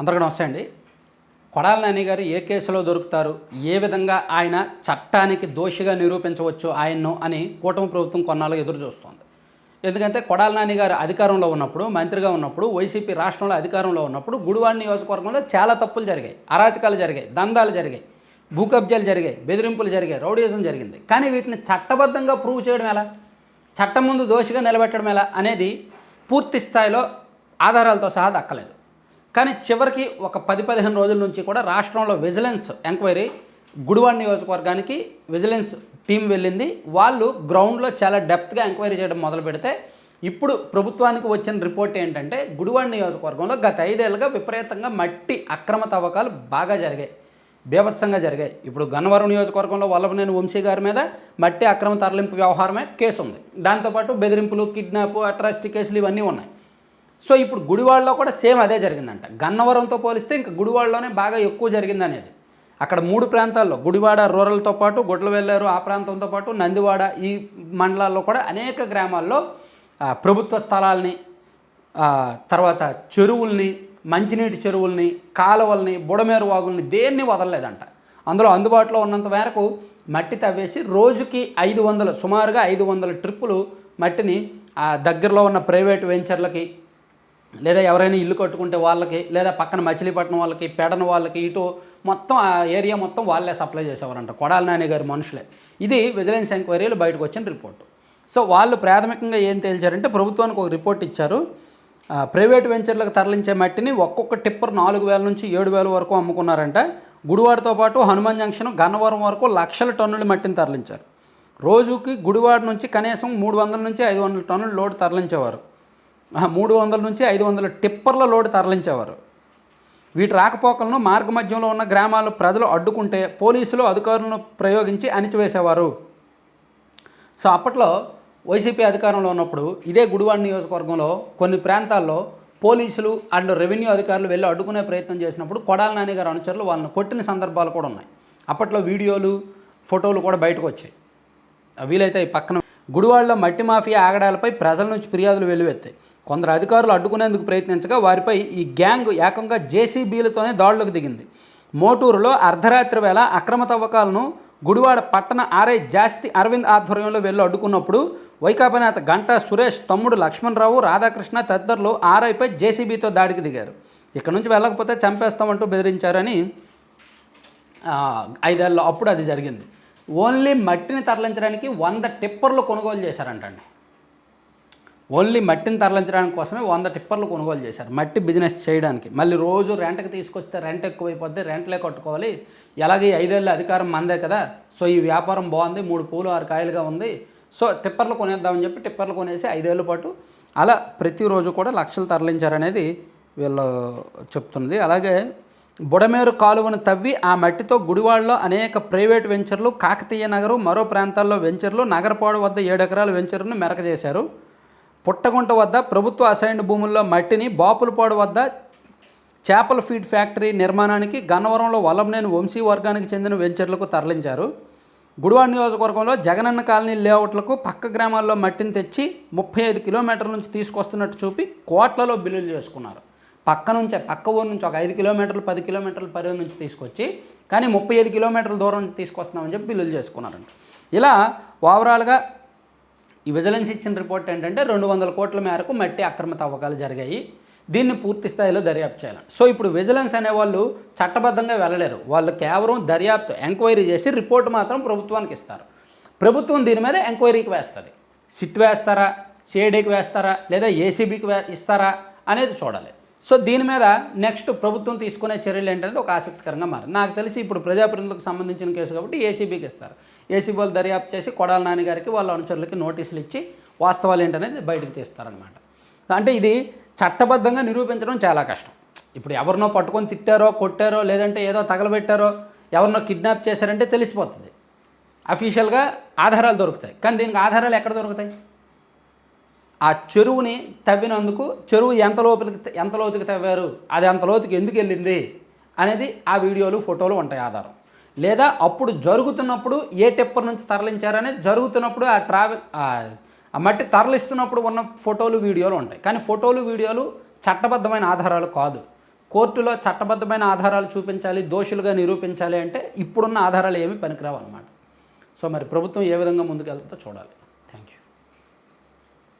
అందరికీ నమస్తే అండి. కొడాల నాని గారు ఏ కేసులో దొరుకుతారు? ఏ విధంగా ఆయన చట్టానికి దోషిగా నిరూపించవచ్చు ఆయన్ను అని కూటమి ప్రభుత్వం కొన్నాళ్ళు ఎదురు చూస్తోంది. ఎందుకంటే కొడాల నాని గారు అధికారంలో ఉన్నప్పుడు మంత్రిగా ఉన్నప్పుడు వైసీపీ రాష్ట్రంలో అధికారంలో ఉన్నప్పుడు గుడివాడ నియోజకవర్గంలో చాలా తప్పులు జరిగాయి. అరాచకాలు జరిగాయి దందాలు జరిగాయి భూ కబ్జాలు జరిగాయి బెదిరింపులు జరిగాయి రౌడీజం జరిగింది. కానీ వీటిని చట్టబద్ధంగా ప్రూవ్ చేయడం ఎలా? చట్టం ముందు దోషిగా నిలబెట్టడం ఎలా అనేది పూర్తి స్థాయిలో ఆధారాలతో సహా దక్కలేదు. కానీ చివరికి ఒక పది పదిహేను రోజుల నుంచి కూడా రాష్ట్రంలో విజిలెన్స్ ఎంక్వైరీ గుడివాడ నియోజకవర్గానికి విజిలెన్స్ టీం వెళ్ళింది. వాళ్ళు గ్రౌండ్లో చాలా డెప్త్గా ఎంక్వైరీ చేయడం మొదలు పెడితే ఇప్పుడు ప్రభుత్వానికి వచ్చిన రిపోర్ట్ ఏంటంటే గుడివాడ నియోజకవర్గంలో గత ఐదేళ్ళుగా విపరీతంగా మట్టి అక్రమ తవ్వకాలు బాగా జరిగాయి. బీభత్సంగా జరిగాయి. ఇప్పుడు గన్నవరం నియోజకవర్గంలో వల్లభనేని వంశీ గారి మీద మట్టి అక్రమ తరలింపు వ్యవహారమే కేసు ఉంది దాంతోపాటు బెదిరింపులు కిడ్నాప్ అట్రాసిటీ కేసులు ఇవన్నీ ఉన్నాయి. సో ఇప్పుడు గుడివాడలో కూడా సేమ్ అదే జరిగిందంట. గన్నవరంతో పోలిస్తే ఇంకా గుడివాడలోనే బాగా ఎక్కువ జరిగింది అనేది అక్కడ మూడు ప్రాంతాల్లో గుడివాడ రూరల్తో పాటు గుడ్లు వెళ్ళారు ఆ ప్రాంతంతో పాటు నందివాడ ఈ మండలాల్లో కూడా అనేక గ్రామాల్లో ప్రభుత్వ స్థలాల్ని తర్వాత చెరువుల్ని మంచినీటి చెరువుల్ని కాలువల్ని బుడమేరు వాగుల్ని దేన్ని వదలలేదంట. అందులో అందుబాటులో ఉన్నంత మేరకు మట్టి తవ్వేసి రోజుకి ఐదు వందలు సుమారుగా ఐదు వందల ట్రిప్పులు మట్టిని ఆ దగ్గరలో ఉన్న ప్రైవేట్ వెంచర్లకి లేదా ఎవరైనా ఇల్లు కట్టుకుంటే వాళ్ళకి లేదా పక్కన మచిలీపట్నం వాళ్ళకి పెడన వాళ్ళకి ఇటు మొత్తం ఆ ఏరియా మొత్తం వాళ్ళే సప్లై చేసేవారంట. కొడాల నాని గారి మనుషులే. ఇది విజిలెన్స్ ఎంక్వైరీలు బయటకు వచ్చిన రిపోర్టు. సో వాళ్ళు ప్రాథమికంగా ఏం తేల్చారంటే ప్రభుత్వానికి ఒక రిపోర్ట్ ఇచ్చారు. ప్రైవేట్ వెంచర్లకు తరలించే మట్టిని ఒక్కొక్క టిప్పర్ నాలుగు వేల నుంచి ఏడు వేల వరకు అమ్ముకున్నారంట. గుడివాడతో పాటు హనుమాన్ జంక్షన్ గన్నవరం వరకు లక్షల టన్నుల మట్టిని తరలించారు. రోజుకి గుడివాడ నుంచి కనీసం మూడు వందల నుంచి ఐదు వందల టన్నుల లోడ్ తరలించేవారు. మూడు వందల నుంచి ఐదు వందల టిప్పర్ల లోడ్ తరలించేవారు. వీటి రాకపోకలను మార్గ మధ్యంలో ఉన్న గ్రామాల ప్రజలు అడ్డుకుంటే పోలీసులు అధికారులను ప్రయోగించి అణిచివేసేవారు. సో అప్పట్లో వైసీపీ అధికారంలో ఉన్నప్పుడు ఇదే గుడివాడ నియోజకవర్గంలో కొన్ని ప్రాంతాల్లో పోలీసులు అండ్ రెవెన్యూ అధికారులు వెళ్ళి అడ్డుకునే ప్రయత్నం చేసినప్పుడు కొడాల నాని గారు అనుచరులు వాళ్ళని కొట్టిన సందర్భాలు కూడా ఉన్నాయి. అప్పట్లో వీడియోలు ఫోటోలు కూడా బయటకు వచ్చాయి. వీలైతే పక్కన గుడివాడలో మట్టి మాఫియా ఆగడాలపై ప్రజల నుంచి ఫిర్యాదులు వెల్లువెత్తాయి. కొందరు అధికారులు అడ్డుకునేందుకు ప్రయత్నించగా వారిపై ఈ గ్యాంగ్ ఏకంగా జేసీబీలతోనే దాడులకు దిగింది. మోటూరులో అర్ధరాత్రి వేళ అక్రమ తవ్వకాలను గుడివాడ పట్టణ ఆర్ఐ జాస్తి అరవింద్ ఆధ్వర్యంలో వెళ్ళి అడ్డుకున్నప్పుడు వైకాపా నేత గంటా సురేష్ తమ్ముడు లక్ష్మణరావు రాధాకృష్ణ తదితరులు ఆర్ఐపై జేసీబీతో దాడికి దిగారు. ఇక్కడ నుంచి వెళ్ళకపోతే చంపేస్తామంటూ బెదిరించారని ఐదేళ్ళ అప్పుడు అది జరిగింది. ఓన్లీ మట్టిని తరలించడానికి వంద టిప్పర్లు కొనుగోలు చేశారంటండి. ఓన్లీ మట్టిని తరలించడానికి కోసమే వంద టిప్పర్లు కొనుగోలు చేశారు. మట్టి బిజినెస్ చేయడానికి. మళ్ళీ రోజు రెంట్కి తీసుకొస్తే రెంట్ ఎక్కువైపోద్ది రెంట్లే కట్టుకోవాలి. ఎలాగే ఐదేళ్ళ అధికారం మందే కదా. సో ఈ వ్యాపారం బాగుంది మూడు పూలు ఆరు కాయలుగా ఉంది. సో టిప్పర్లు కొనేద్దామని చెప్పి టిప్పర్లు కొనేసి ఐదేళ్ళ పాటు అలా ప్రతిరోజు కూడా లక్షలు తరలించారనేది వీళ్ళు చెప్తున్నది. అలాగే బుడమేరు కాలువను తవ్వి ఆ మట్టితో గుడివాడలో అనేక ప్రైవేట్ వెంచర్లు కాకతీయ నగరు మరో ప్రాంతాల్లో వెంచర్లు నగరపాడు వద్ద ఏడు వెంచర్ను మెరక చేశారు. పుట్టగుంట వద్ద ప్రభుత్వ అసైన్డ్ భూముల్లో మట్టిని బాపులపాడు వద్ద చేపల ఫీడ్ ఫ్యాక్టరీ నిర్మాణానికి గన్నవరంలో వల్లభనేని వంశీ వర్గానికి చెందిన వెంచర్లకు తరలించారు. గుడివాడ నియోజకవర్గంలో జగనన్న కాలనీ లేఅవుట్లకు పక్క గ్రామాల్లో మట్టిని తెచ్చి ముప్పై ఐదు కిలోమీటర్ల నుంచి తీసుకొస్తున్నట్టు చూపి కోట్లలో బిల్లులు చేసుకున్నారు. పక్క నుంచే పక్క ఊరు నుంచి ఒక ఐదు కిలోమీటర్లు పది కిలోమీటర్ల పరిధి నుంచి తీసుకొచ్చి కానీ ముప్పై ఐదు కిలోమీటర్ల దూరం నుంచి తీసుకొస్తున్నామని చెప్పి బిల్లులు చేసుకున్నారంట. ఇలా ఓవరాల్గా ఈ విజిలెన్స్ ఇచ్చిన రిపోర్ట్ ఏంటంటే రెండు వందల కోట్ల మేరకు మట్టి అక్రమ తవ్వకాలు జరిగాయి. దీన్ని పూర్తి స్థాయిలో దర్యాప్తు చేయాలి. సో ఇప్పుడు విజిలెన్స్ అనేవాళ్ళు చట్టబద్ధంగా వెళ్ళలేరు. వాళ్ళు కేవలం దర్యాప్తు ఎంక్వైరీ చేసి రిపోర్ట్ మాత్రం ప్రభుత్వానికి ఇస్తారు. ప్రభుత్వం దీని మీద ఎంక్వైరీకి వేస్తుంది. సిట్ వేస్తారా? సిఐడికి వేస్తారా? లేదా ఏసీబీకి వే ఇస్తారా? అనేది చూడాలి. సో దీని మీద నెక్స్ట్ ప్రభుత్వం తీసుకునే చర్యలు ఏంటనేది ఒక ఆసక్తికరంగా మారింది. నాకు తెలిసి ఇప్పుడు ప్రజాప్రతినిధులకు సంబంధించిన కేసు కాబట్టి ఏసీబీకి ఇస్తారు. ఏసీబీ వాళ్ళు దర్యాప్తు చేసి కొడాల నాని గారికి వాళ్ళ అనుచరులకి నోటీసులు ఇచ్చి వాస్తవాలు ఏంటనేది బయటకు తీస్తారనమాట అంటే ఇది చట్టబద్ధంగా నిరూపించడం చాలా కష్టం. ఇప్పుడు ఎవరినో పట్టుకొని తిట్టారో కొట్టారో లేదంటే ఏదో తగలబెట్టారో ఎవరినో కిడ్నాప్ చేశారంటే తెలిసిపోతుంది. అఫీషియల్గా ఆధారాలు దొరుకుతాయి. కానీ దీనికి ఆధారాలు ఎక్కడ దొరుకుతాయి? ఆ చెరువుని తవ్వినందుకు చెరువు ఎంత లోపలికి ఎంత లోతుకి తవ్వారు? అది అంత లోతుకి ఎందుకు వెళ్ళింది? అనేది ఆ వీడియోలు ఫోటోలు ఉంటాయి ఆధారం. లేదా అప్పుడు జరుగుతున్నప్పుడు ఏ టిప్పర్ నుంచి తరలించారనేది జరుగుతున్నప్పుడు ఆ ట్రావెల్ ఆ మట్టి తరలిస్తున్నప్పుడు ఉన్న ఫోటోలు వీడియోలు ఉంటాయి. కానీ ఫోటోలు వీడియోలు చట్టబద్ధమైన ఆధారాలు కాదు. కోర్టులో చట్టబద్ధమైన ఆధారాలు చూపించాలి దోషులుగా నిరూపించాలి అంటే ఇప్పుడున్న ఆధారాలు ఏమీ పనికిరావు అనమాట సో మరి ప్రభుత్వం ఏ విధంగా ముందుకెళ్తుందో చూడాలి.